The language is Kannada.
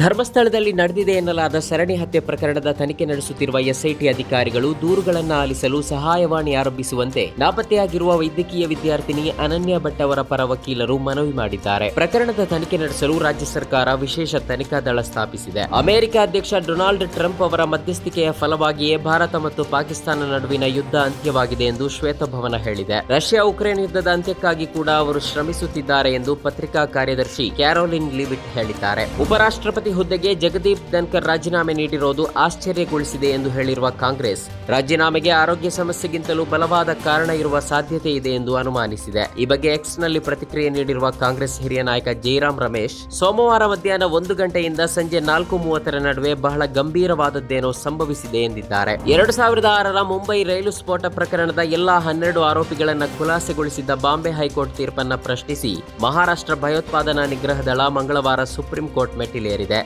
ಧರ್ಮಸ್ಥಳದಲ್ಲಿ ನಡೆದಿದೆ ಎನ್ನಲಾದ ಸರಣಿ ಹತ್ಯೆ ಪ್ರಕರಣದ ತನಿಖೆ ನಡೆಸುತ್ತಿರುವ ಎಸ್ಐಟಿ ಅಧಿಕಾರಿಗಳು ದೂರುಗಳನ್ನು ಆಲಿಸಲು ಸಹಾಯವಾಣಿ ಆರಂಭಿಸುವಂತೆ ನಾಪತ್ತೆಯಾಗಿರುವ ವೈದ್ಯಕೀಯ ವಿದ್ಯಾರ್ಥಿನಿ ಅನನ್ಯ ಭಟ್ ಅವರ ಪರ ವಕೀಲರು ಮನವಿ ಮಾಡಿದ್ದಾರೆ. ಪ್ರಕರಣದ ತನಿಖೆ ನಡೆಸಲು ರಾಜ್ಯ ಸರ್ಕಾರ ವಿಶೇಷ ತನಿಖಾ ದಳ ಸ್ಥಾಪಿಸಿದೆ. ಅಮೆರಿಕ ಅಧ್ಯಕ್ಷ ಡೊನಾಲ್ಡ್ ಟ್ರಂಪ್ ಅವರ ಮಧ್ಯಸ್ಥಿಕೆಯ ಫಲವಾಗಿಯೇ ಭಾರತ ಮತ್ತು ಪಾಕಿಸ್ತಾನ ನಡುವಿನ ಯುದ್ಧ ಅಂತ್ಯವಾಗಿದೆ ಎಂದು ಶ್ವೇತಭವನ ಹೇಳಿದೆ. ರಷ್ಯಾ ಉಕ್ರೇನ್ ಯುದ್ಧದ ಅಂತ್ಯಕ್ಕಾಗಿ ಕೂಡ ಅವರು ಶ್ರಮಿಸುತ್ತಿದ್ದಾರೆ ಎಂದು ಪತ್ರಿಕಾ ಕಾರ್ಯದರ್ಶಿ ಕ್ಯಾರೋಲಿನ್ ಲಿವಿಟ್ ಹೇಳಿದ್ದಾರೆ. ಉಪರಾಷ್ಟ್ರಪತಿ ಹುದ್ದೆಗೆ ಜಗದೀಪ್ ಧನ್ಕರ್ ರಾಜೀನಾಮೆ ನೀಡಿರೋದು ಆಶ್ಚರ್ಯಗೊಳಿಸಿದೆ ಎಂದು ಹೇಳಿರುವ ಕಾಂಗ್ರೆಸ್. ರಾಜೀನಾಮೆಗೆ ಆರೋಗ್ಯ ಸಮಸ್ಯೆಗಿಂತಲೂ ಬಲವಾದ ಕಾರಣ ಇರುವ ಸಾಧ್ಯತೆ ಇದೆ ಎಂದು ಅನುಮಾನಿಸಿದೆ. ಈ ಬಗ್ಗೆ ಎಕ್ಸ್ನಲ್ಲಿ ಪ್ರತಿಕ್ರಿಯೆ ನೀಡಿರುವ ಕಾಂಗ್ರೆಸ್ ಹಿರಿಯ ನಾಯಕ ಜೈರಾಮ್ ರಮೇಶ್, ಸೋಮವಾರ ಮಧ್ಯಾಹ್ನ ಒಂದು ಗಂಟೆಯಿಂದ ಸಂಜೆ ನಾಲ್ಕು ಮೂವತ್ತರ ನಡುವೆ ಬಹಳ ಗಂಭೀರವಾದದ್ದೇನೋ ಸಂಭವಿಸಿದೆ ಎಂದಿದ್ದಾರೆ. ಎರಡು ಸಾವಿರದ ಆರರ ಮುಂಬೈ ರೈಲು ಸ್ಫೋಟ ಪ್ರಕರಣದ ಎಲ್ಲಾ ಹನ್ನೆರಡು ಆರೋಪಿಗಳನ್ನು ಖುಲಾಸೆಗೊಳಿಸಿದ್ದ ಬಾಂಬೆ ಹೈಕೋರ್ಟ್ ತೀರ್ಪನ್ನ ಪ್ರಶ್ನಿಸಿ ಮಹಾರಾಷ್ಟ್ರ ಭಯೋತ್ಪಾದನಾ ನಿಗ್ರಹ ದಳ ಮಂಗಳವಾರ ಸುಪ್ರೀಂ ಕೋರ್ಟ್ ಮೆಟ್ಟಿಲೇರಿದೆ.